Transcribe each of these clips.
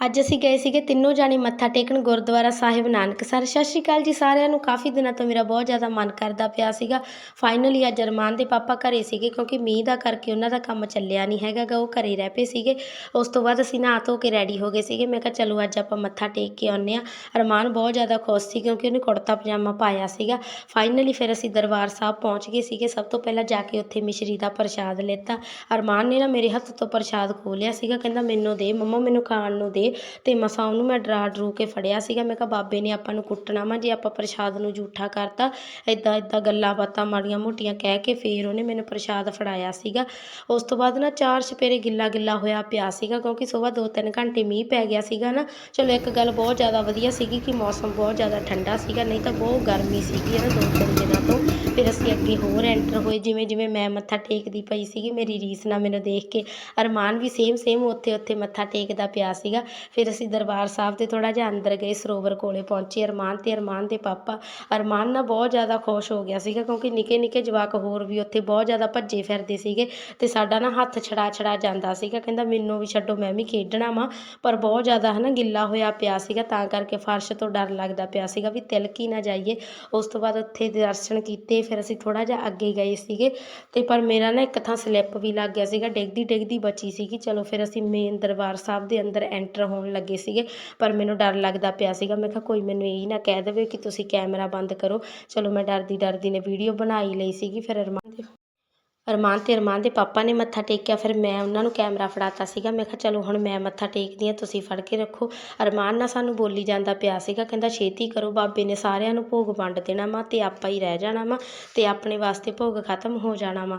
ਅੱਜ ਅਸੀਂ ਗਏ ਸੀਗੇ ਤਿੰਨੋਂ ਜਾਣੇ ਮੱਥਾ ਟੇਕਣ ਗੁਰਦੁਆਰਾ ਸਾਹਿਬ ਨਾਨਕਸਰ ਸਤਿ ਸ਼੍ਰੀ ਅਕਾਲ ਜੀ ਸਾਰਿਆਂ ਨੂੰ। ਕਾਫੀ ਦਿਨਾਂ ਤੋਂ ਮੇਰਾ ਬਹੁਤ ਜ਼ਿਆਦਾ ਮਨ ਕਰਦਾ ਪਿਆ ਸੀਗਾ। ਫਾਈਨਲੀ ਅੱਜ ਅਰਮਾਨ ਦੇ ਪਾਪਾ ਘਰੇ ਸੀਗੇ ਕਿਉਂਕਿ ਮੀਂਹ ਦਾ ਕਰਕੇ ਉਹਨਾਂ ਦਾ ਕੰਮ ਚੱਲਿਆ ਨਹੀਂ ਹੈਗਾ ਗਾ, ਉਹ ਘਰੇ ਰਹਿ ਪਏ ਸੀਗੇ। ਉਸ ਤੋਂ ਬਾਅਦ ਅਸੀਂ ਨਹਾ ਧੋ ਕੇ ਰੈਡੀ ਹੋ ਗਏ ਸੀਗੇ। ਮੈਂ ਕਿਹਾ ਚਲੋ ਅੱਜ ਆਪਾਂ ਮੱਥਾ ਟੇਕ ਕੇ ਆਉਂਦੇ ਹਾਂ। ਅਰਮਾਨ ਬਹੁਤ ਜ਼ਿਆਦਾ ਖੁਸ਼ ਸੀ ਕਿਉਂਕਿ ਉਹਨੇ ਕੁੜਤਾ ਪਜਾਮਾ ਪਾਇਆ ਸੀਗਾ। ਫਾਈਨਲੀ ਫਿਰ ਅਸੀਂ ਦਰਬਾਰ ਸਾਹਿਬ ਪਹੁੰਚ ਗਏ ਸੀਗੇ। ਸਭ ਤੋਂ ਪਹਿਲਾਂ ਜਾ ਕੇ ਉੱਥੇ ਮਿਸ਼ਰੀ ਦਾ ਪ੍ਰਸ਼ਾਦ ਲਿੱਤਾ। ਅਰਮਾਨ ਨੇ ਨਾ ਮੇਰੇ ਹੱਥ ਤੋਂ ਪ੍ਰਸ਼ਾਦ ਖੋਲਿਆ ਸੀਗਾ। ਕਹਿੰਦਾ ਮੈਨੂੰ ਦੇ, ਮੰਮਾ ਮੈਨੂੰ ਖਾਣ ਨੂੰ ਦੇ। ਤੇ ਮਸਾਂ ਉਹਨੂੰ ਮੈਂ ਡਰਾ ਡਰੂ ਕੇ ਫੜਿਆ ਸੀਗਾ। ਮੈਂ ਕਿਹਾ, ਬਾਬੇ ਨੇ ਆਪਾਂ ਨੂੰ ਕੁੱਟਣਾ ਵਾ, ਜੇ ਆਪਾਂ ਪ੍ਰਸ਼ਾਦ ਨੂੰ ਜੂਠਾ ਕਰਤਾ ਇਦਾਂ ਇਦਾਂ ਗੱਲਾਂ ਬਾਤਾਂ ਮਾੜੀਆਂ ਮੋਟੀਆਂ ਕਹਿ ਕੇ ਫੇਰ ਉਹਨੇ ਮੈਨੂੰ ਪ੍ਰਸ਼ਾਦ ਫੜਾਇਆ ਸੀਗਾ। ਉਸ ਤੋਂ ਬਾਅਦ ਨਾ ਚਾਰ ਛਪੇਰੇ ਗਿੱਲਾ ਗਿੱਲਾ ਹੋਇਆ ਪਿਆ ਸੀਗਾ, ਕਿਉਂਕਿ ਸਵੇਰ ਦੋ ਤਿੰਨ ਘੰਟੇ ਮੀਂਹ ਪੈ ਗਿਆ ਸੀਗਾ ਨਾ। ਚਲੋ, ਇੱਕ ਗੱਲ ਬਹੁਤ ਜ਼ਿਆਦਾ ਵਧੀਆ ਸੀਗੀ ਕਿ ਮੌਸਮ ਬਹੁਤ ਜ਼ਿਆਦਾ ਠੰਡਾ ਸੀਗਾ, ਨਹੀਂ ਤਾਂ ਬਹੁਤ ਗਰਮੀ ਸੀਗੀ ਨਾ ਦੋ ਤਿੰਨ ਦਿਨਾਂ ਤੋਂ। ਫਿਰ ਅਸੀਂ ਅੱਗੇ ਹੋਰ ਐਂਟਰ ਹੋਏ, ਜਿਵੇਂ ਜਿਵੇਂ ਮੈਂ ਮੱਥਾ ਟੇਕਦੀ ਪਈ ਸੀਗੀ, ਮੇਰੀ ਰੀਸ ਨਾਲ ਮੈਨੂੰ ਦੇਖ ਕੇ ਅਰਮਾਨ ਵੀ ਸੇਮ ਸੇਮ ਉੱਥੇ ਉੱਥੇ ਮੱਥਾ ਟੇਕਦਾ ਪਿਆ ਸੀਗਾ। ਫਿਰ ਅਸੀਂ ਦਰਬਾਰ ਸਾਹਿਬ ਦੇ ਥੋੜਾ ਜਿਹਾ ਅੰਦਰ ਗਏ, ਸਰੋਵਰ ਕੋਲੇ ਪਹੁੰਚੇ, ਅਰਮਾਨ ਤੇ, ਅਰਮਾਨ ਦੇ ਪਾਪਾ। ਅਰਮਾਨ ਨਾ ਬਹੁਤ ਜ਼ਿਆਦਾ ਖੁਸ਼ ਹੋ ਗਿਆ ਸੀਗਾ ਕਿਉਂਕਿ ਨਿੱਕੇ ਨਿੱਕੇ ਜਵਾਕ ਹੋਰ ਵੀ ਉੱਥੇ ਬਹੁਤ ਜ਼ਿਆਦਾ ਭੱਜੇ ਫਿਰਦੇ ਸੀਗੇ ਤੇ ਸਾਡਾ ਨਾ ਹੱਥ ਛੜਾ ਛੜਾ ਜਾਂਦਾ ਸੀਗਾ, ਕਹਿੰਦਾ ਮੈਨੂੰ ਵੀ ਛੱਡੋ, ਮੈਂ ਵੀ ਖੇਡਣਾ ਵਾ। ਪਰ ਬਹੁਤ ਜ਼ਿਆਦਾ ਹਨਾ ਗਿੱਲਾ ਹੋਇਆ ਪਿਆ ਸੀਗਾ, ਤਾਂ ਕਰਕੇ ਫਰਸ਼ ਤੋਂ ਡਰ ਲੱਗਦਾ ਪਿਆ ਸੀਗਾ ਵੀ ਤਿਲਕ ਹੀ ਨਾ ਜਾਈਏ। ਉਸ ਤੋਂ ਬਾਅਦ ਉੱਥੇ ਦਰਸ਼ਨ ਕੀਤੇ, ਫਿਰ ਅਸੀਂ ਥੋੜਾ ਜਿਹਾ ਅੱਗੇ ਗਏ ਸੀਗੇ ਤੇ ਪਰ ਮੇਰਾ ਨਾ ਇੱਕ ਥਾਂ ਸਲਿੱਪ ਵੀ ਲੱਗ ਗਿਆ ਸੀਗਾ ਡਿੱਗਦੀ ਡਿੱਗਦੀ ਬਚੀ ਸੀਗੀ। ਚਲੋ ਫਿਰ ਅਸੀਂ ਮੇਨ ਦਰਬਾਰ ਸਾਹਿਬ ਦੇ ਅੰਦਰ ਐਂਟਰ ਹੋਣ ਲੱਗੇ ਸੀਗੇ, ਪਰ ਮੈਨੂੰ ਡਰ ਲੱਗਦਾ ਪਿਆ ਸੀਗਾ। ਮੈਂ ਕਿਹਾ, ਕੋਈ ਮੈਨੂੰ ਇਹ ਨਾ ਕਹਿ ਦੇਵੇ ਕਿ ਤੁਸੀਂ ਕੈਮਰਾ ਬੰਦ ਕਰੋ। ਚਲੋ, ਮੈਂ ਡਰਦੀ ਡਰਦੀ ਨੇ ਵੀਡੀਓ ਬਣਾਈ ਲਈ ਸੀਗੀ, ਫਿਰ ਅਰਮਾਨ ਅਰਮਾਨ ਅਤੇ ਅਰਮਾਨ ਦੇ ਪਾਪਾ ਨੇ ਮੱਥਾ ਟੇਕਿਆ, ਫਿਰ ਮੈਂ ਉਹਨਾਂ ਨੂੰ ਕੈਮਰਾ ਫੜਾਤਾ ਸੀਗਾ। ਮੈਂ ਕਿਹਾ, ਚਲੋ ਹੁਣ ਮੈਂ ਮੱਥਾ ਟੇਕਦੀ ਹਾਂ, ਤੁਸੀਂ ਫੜ ਕੇ ਰੱਖੋ। ਅਰਮਾਨ ਨਾਲ ਸਾਨੂੰ ਬੋਲੀ ਜਾਂਦਾ ਪਿਆ ਸੀਗਾ, ਕਹਿੰਦਾ, ਛੇਤੀ ਕਰੋ ਬਾਬੇ ਨੇ ਸਾਰਿਆਂ ਨੂੰ ਭੋਗ ਵੰਡ ਦੇਣਾ ਵਾ ਤੇ ਆਪਾਂ ਹੀ ਰਹਿ ਜਾਣਾ ਵਾ ਤੇ ਆਪਣੇ ਵਾਸਤੇ ਭੋਗ ਖਤਮ ਹੋ ਜਾਣਾ ਵਾ।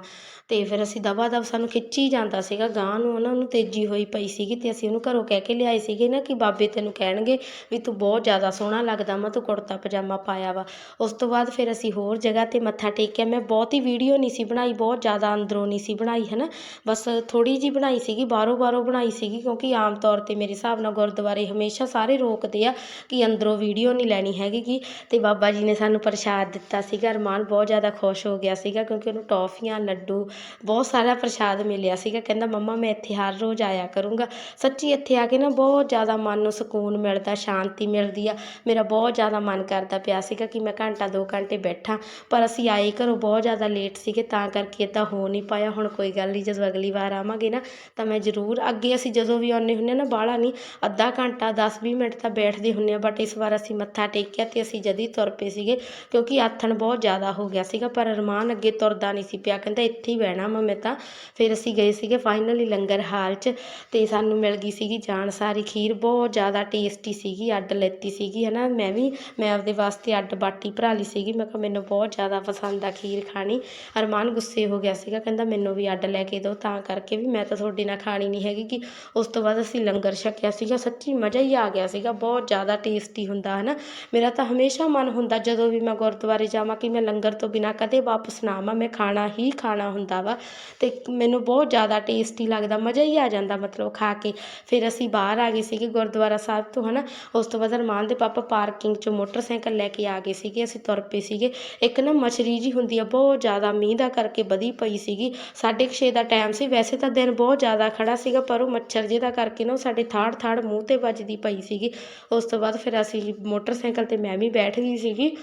ਤੇ ਫਿਰ ਅਸੀਂ ਦਵਾ ਦਬ ਸਾਨੂੰ ਖਿੱਚੀ ਜਾਂਦਾ ਸੀਗਾ ਗਾਂ ਨੂੰ, ਉਹਨਾਂ ਨੂੰ ਤੇਜ਼ੀ ਹੋਈ ਪਈ ਸੀਗੀ ਤੇ ਅਸੀਂ ਉਹਨੂੰ ਘਰੋਂ ਕਹਿ ਕੇ ਲਿਆਏ ਸੀਗੇ ਨਾ ਕਿ ਬਾਬੇ ਤੈਨੂੰ ਕਹਿਣਗੇ ਵੀ ਤੂੰ ਬਹੁਤ ਜ਼ਿਆਦਾ ਸੋਹਣਾ ਲੱਗਦਾ ਵਾ, ਤੂੰ ਕੁੜਤਾ ਪਜਾਮਾ ਪਾਇਆ ਵਾ। ਉਸ ਤੋਂ ਬਾਅਦ ਫਿਰ ਅਸੀਂ ਹੋਰ ਜਗ੍ਹਾ ਤੇ ਮੱਥਾ ਟੇਕਿਆ। ਮੈਂ ਬਹੁਤੀ ਵੀਡੀਓ ਨਹੀਂ ਸੀ ਬਣਾਈ, ਬਹੁਤ ਜ਼ਿਆਦਾ ਅੰਦਰੋਂ ਨਹੀਂ ਸੀ ਬਣਾਈ ਹੈ ਨਾ ਬਸ ਥੋੜ੍ਹੀ ਜਿਹੀ ਬਣਾਈ ਸੀਗੀ, ਬਾਹਰੋਂ ਬਾਹਰੋਂ ਬਣਾਈ ਸੀਗੀ, ਕਿਉਂਕਿ ਆਮ ਤੌਰ ਤੇ ਮੇਰੇ ਹਿਸਾਬ ਨਾਲ ਗੁਰਦੁਆਰੇ ਹਮੇਸ਼ਾ ਸਾਰੇ ਰੋਕਦੇ ਆ ਕਿ ਅੰਦਰੋਂ ਵੀਡੀਓ ਨਹੀਂ ਲੈਣੀ ਹੈਗੀ ਗੀ ਤੇ ਬਾਬਾ ਜੀ ਨੇ ਸਾਨੂੰ ਪ੍ਰਸ਼ਾਦ ਦਿੱਤਾ ਸੀਗਾ, ਅਰਮਾਨ ਬਹੁਤ ਜ਼ਿਆਦਾ ਖੁਸ਼ ਹੋ ਗਿਆ ਸੀਗਾ, ਕਿਉਂਕਿ ਉਹਨੂੰ ਟੌਫੀਆਂ, ਲੱਡੂ, ਬਹੁਤ ਸਾਰਾ ਪ੍ਰਸ਼ਾਦ ਮਿਲਿਆ ਸੀਗਾ। ਕਹਿੰਦਾ, ਮੰਮਾ, ਮੈਂ ਇੱਥੇ ਹਰ ਰੋਜ਼ ਆਇਆ ਕਰੂੰਗਾ। ਸੱਚੀ ਇੱਥੇ ਆ ਕੇ ਨਾ ਬਹੁਤ ਜ਼ਿਆਦਾ ਮਨ ਨੂੰ ਸਕੂਨ ਮਿਲਦਾ, ਸ਼ਾਂਤੀ ਮਿਲਦੀ ਆ। ਮੇਰਾ ਬਹੁਤ ਜ਼ਿਆਦਾ ਮਨ ਕਰਦਾ ਪਿਆ ਸੀਗਾ ਕਿ ਮੈਂ ਘੰਟਾ ਦੋ ਘੰਟੇ ਬੈਠਾਂ, ਪਰ ਅਸੀਂ ਆਏ ਘਰੋਂ ਬਹੁਤ ਜ਼ਿਆਦਾ ਲੇਟ ਸੀਗੇ, ਤਾਂ ਕਰਕੇ ਇੱਦਾਂ ਹੋ ਨਹੀਂ ਪਾਇਆ, ਹੁਣ ਕੋਈ ਗੱਲ ਨਹੀਂ, ਜਦੋਂ ਅਗਲੀ ਵਾਰ ਆਵਾਂਗੇ ਨਾ, ਤਾਂ ਮੈਂ ਜ਼ਰੂਰ ਅੱਗੇ ਅਸੀਂ ਜਦੋਂ ਵੀ ਆਉਂਦੇ ਹੁੰਦੇ ਨਾ ਬਾਹਲਾ ਨਹੀਂ, ਅੱਧਾ ਘੰਟਾ 10-20 ਮਿੰਟ ਤਾਂ ਬੈਠਦੇ ਹੁੰਦੇ ਆ ਬਟ ਇਸ ਵਾਰ ਅਸੀਂ ਮੱਥਾ ਟੇਕਿਆ ਤੇ ਅਸੀਂ ਜਦੀ ਤੁਰ ਪਏ ਸੀਗੇ, ਕਿਉਂਕਿ ਆਥਣ ਬਹੁਤ ਜ਼ਿਆਦਾ ਹੋ ਗਿਆ ਸੀਗਾ, ਪਰ ਅਰਮਾਨ ਅੱਗੇ ਤੁਰਦਾ ਨਹੀਂ ਸੀ ਪਿਆ, ਕਹਿੰਦਾ ਇੱਥੇ ਹੀ ਬਹਿਣਾ ਵਾ ਮੈਂ ਤਾਂ। ਫਿਰ ਅਸੀਂ ਗਏ ਸੀਗੇ ਫਾਈਨਲੀ ਲੰਗਰ ਹਾਲ 'ਚ, ਤੇ ਸਾਨੂੰ ਮਿਲ ਗਈ ਸੀਗੀ ਜਾਣ ਸਾਰੀ ਖੀਰ, ਬਹੁਤ ਜ਼ਿਆਦਾ ਟੇਸਟੀ ਸੀਗੀ, ਅੱਡ ਲੈਤੀ ਸੀਗੀ ਹੈ ਨਾ ਮੈਂ ਵੀ, ਮੈਂ ਆਪਦੇ ਵਾਸਤੇ ਅੱਡ ਬਾਟੀ ਭਰਾ ਲਈ ਸੀਗੀ, ਮੈਂ ਕਿਹਾ ਮੈਨੂੰ ਬਹੁਤ ਜ਼ਿਆਦਾ ਪਸੰਦ ਆ ਖੀਰ ਖਾਣੀ, ਅਰਮਾਨ ਗੁੱਸੇ ਹੋ ਗਿਆ ਸੀਗਾ, ਕਹਿੰਦਾ ਮੈਨੂੰ ਵੀ ਅੱਡ ਲੈ ਕੇ ਦਿਓ, ਤਾਂ ਕਰਕੇ ਵੀ ਮੈਂ ਤਾਂ ਤੁਹਾਡੇ ਨਾਲ ਖਾਣੀ ਨਹੀਂ ਹੈਗੀ ਕਿ ਉਸ ਤੋਂ ਬਾਅਦ ਅਸੀਂ ਲੰਗਰ ਛਕਿਆ ਸੀਗਾ, ਸੱਚੀ ਮਜ਼ਾ ਹੀ ਆ ਗਿਆ ਸੀਗਾ, ਬਹੁਤ ਜ਼ਿਆਦਾ ਟੇਸਟੀ ਹੁੰਦਾ ਹੈ ਮੇਰਾ ਤਾਂ ਹਮੇਸ਼ਾ ਮਨ ਹੁੰਦਾ ਜਦੋਂ ਵੀ ਮੈਂ ਗੁਰਦੁਆਰੇ ਜਾਵਾਂ ਕਿ ਮੈਂ ਲੰਗਰ ਤੋਂ ਬਿਨਾਂ ਕਦੇ ਵਾਪਸ ਨਾ ਆਵਾਂ, ਮੈਂ ਖਾਣਾ ਹੀ ਖਾਣਾ ਹੁੰਦਾ ਵਾ, ਤੇ ਮੈਨੂੰ ਬਹੁਤ ਜ਼ਿਆਦਾ ਟੇਸਟੀ ਲੱਗਦਾ, ਮਜ਼ਾ ਹੀ ਆ ਜਾਂਦਾ ਮਤਲਬ ਖਾ ਕੇ। ਫਿਰ ਅਸੀਂ ਬਾਹਰ ਆ ਗਏ ਸੀਗੇ ਗੁਰਦੁਆਰਾ ਸਾਹਿਬ ਤੋਂ, ਹਨਾ। ਉਸ ਤੋਂ ਬਾਅਦ ਅਰਮਾਨ ਦੇ ਪਾਪਾ ਪਾਰਕਿੰਗ 'ਚੋਂ ਮੋਟਰਸਾਈਕਲ ਲੈ ਕੇ ਆ ਗਏ ਸੀਗੇ, ਅਸੀਂ ਤੁਰ ਪਏ ਸੀਗੇ। ਇੱਕ ਨਾ ਮਛਰੀ ਜੀ ਹੁੰਦੀ ਆ, ਬਹੁਤ ਜ਼ਿਆਦਾ ਮੀਂਹ ਦਾ ਕਰਕੇ ਵਧੀ ਪਈ ਪਈ ਸੀਗੀ। ਸਾਢੇ ਕੁ ਛੇ ਦਾ ਟਾਈਮ ਸੀ। ਵੈਸੇ ਤਾਂ ਦਿਨ ਬਹੁਤ ਜ਼ਿਆਦਾ ਖੜਾ ਸੀਗਾ, ਪਰ ਉਹ ਮੱਛਰ ਜਿਹਦਾ ਕਰਕੇ ਨਾ ਉਹ ਸਾਡੇ ਥਾੜ ਥਾੜ ਮੂੰਹ ਤੇ ਵੱਜਦੀ ਪਈ ਸੀਗੀ। ਉਸ ਤੋਂ ਬਾਅਦ ਫਿਰ ਅਸੀਂ ਮੋਟਰਸਾਈਕਲ ਤੇ ਮੈਂ ਵੀ ਬੈਠ ਗਈ ਸੀਗੀ।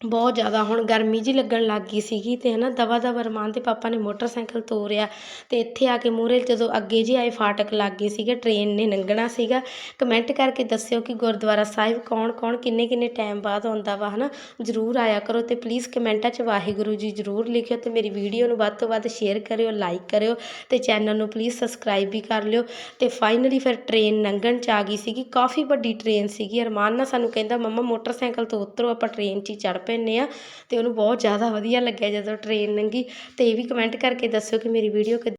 ਬਹੁਤ ਜ਼ਿਆਦਾ ਹੁਣ ਗਰਮੀ ਜਿਹੀ ਲੱਗਣ ਲੱਗ ਗਈ ਸੀਗੀ ਅਤੇ ਹੈ ਨਾ ਦਵਾ ਦਵਾ ਅਰਮਾਨ ਦੇ ਪਾਪਾ ਨੇ ਮੋਟਰਸਾਈਕਲ ਤੋਰਿਆ ਅਤੇ ਇੱਥੇ ਆ ਕੇ ਮੂਹਰੇ ਜਦੋਂ ਅੱਗੇ ਜਿਹੇ ਆਏ ਫਾਟਕ ਲੱਗ ਗਏ ਸੀਗੇ ਟ੍ਰੇਨ ਨੇ ਲੰਘਣਾ ਸੀਗਾ। ਕਮੈਂਟ ਕਰਕੇ ਦੱਸਿਓ ਕਿ ਗੁਰਦੁਆਰਾ ਸਾਹਿਬ ਕੌਣ ਕੌਣ, ਕਿੰਨੇ ਕਿੰਨੇ ਟਾਈਮ ਬਾਅਦ ਆਉਂਦਾ ਵਾ ਹੈ ਨਾ ਜ਼ਰੂਰ ਆਇਆ ਕਰੋ ਅਤੇ ਪਲੀਜ਼ ਕਮੈਂਟਾਂ 'ਚ ਵਾਹਿਗੁਰੂ ਜੀ ਜ਼ਰੂਰ ਲਿਖਿਓ ਅਤੇ ਮੇਰੀ ਵੀਡੀਓ ਨੂੰ ਵੱਧ ਤੋਂ ਵੱਧ ਸ਼ੇਅਰ ਕਰਿਓ ਲਾਈਕ ਕਰਿਓ ਅਤੇ ਚੈਨਲ ਨੂੰ ਪਲੀਜ਼ ਸਬਸਕ੍ਰਾਈਬ ਵੀ ਕਰ ਲਿਓ। ਅਤੇ ਫਾਈਨਲੀ ਫਿਰ ਟ੍ਰੇਨ ਲੰਘਣ 'ਚ ਆ ਗਈ ਸੀਗੀ, ਕਾਫੀ ਵੱਡੀ ਟ੍ਰੇਨ ਸੀਗੀ। ਅਰਮਾਨ ਨਾਲ ਸਾਨੂੰ ਕਹਿੰਦਾ, ਮੰਮਾ, ਮੋਟਰਸਾਈਕਲ ਤੋਂ ਉਤਰੋ, ਆਪਾਂ ਟ੍ਰੇਨ 'ਚ ਹੀ ਚੜ੍ਹ ਪੈਂਦੇ ਆ ਤੇ ਉਹਨੂੰ ਬਹੁਤ ਜ਼ਿਆਦਾ ਵਧੀਆ ਲੱਗਿਆ ਜਦੋਂ ਟ੍ਰੇਨ ਲੰਘੀ ਤੇ ਇਹ ਵੀ ਕਮੈਂਟ ਕਰਕੇ ਦੱਸਿਓ ਕਿ ਮੇਰੀ ਵੀਡੀਓ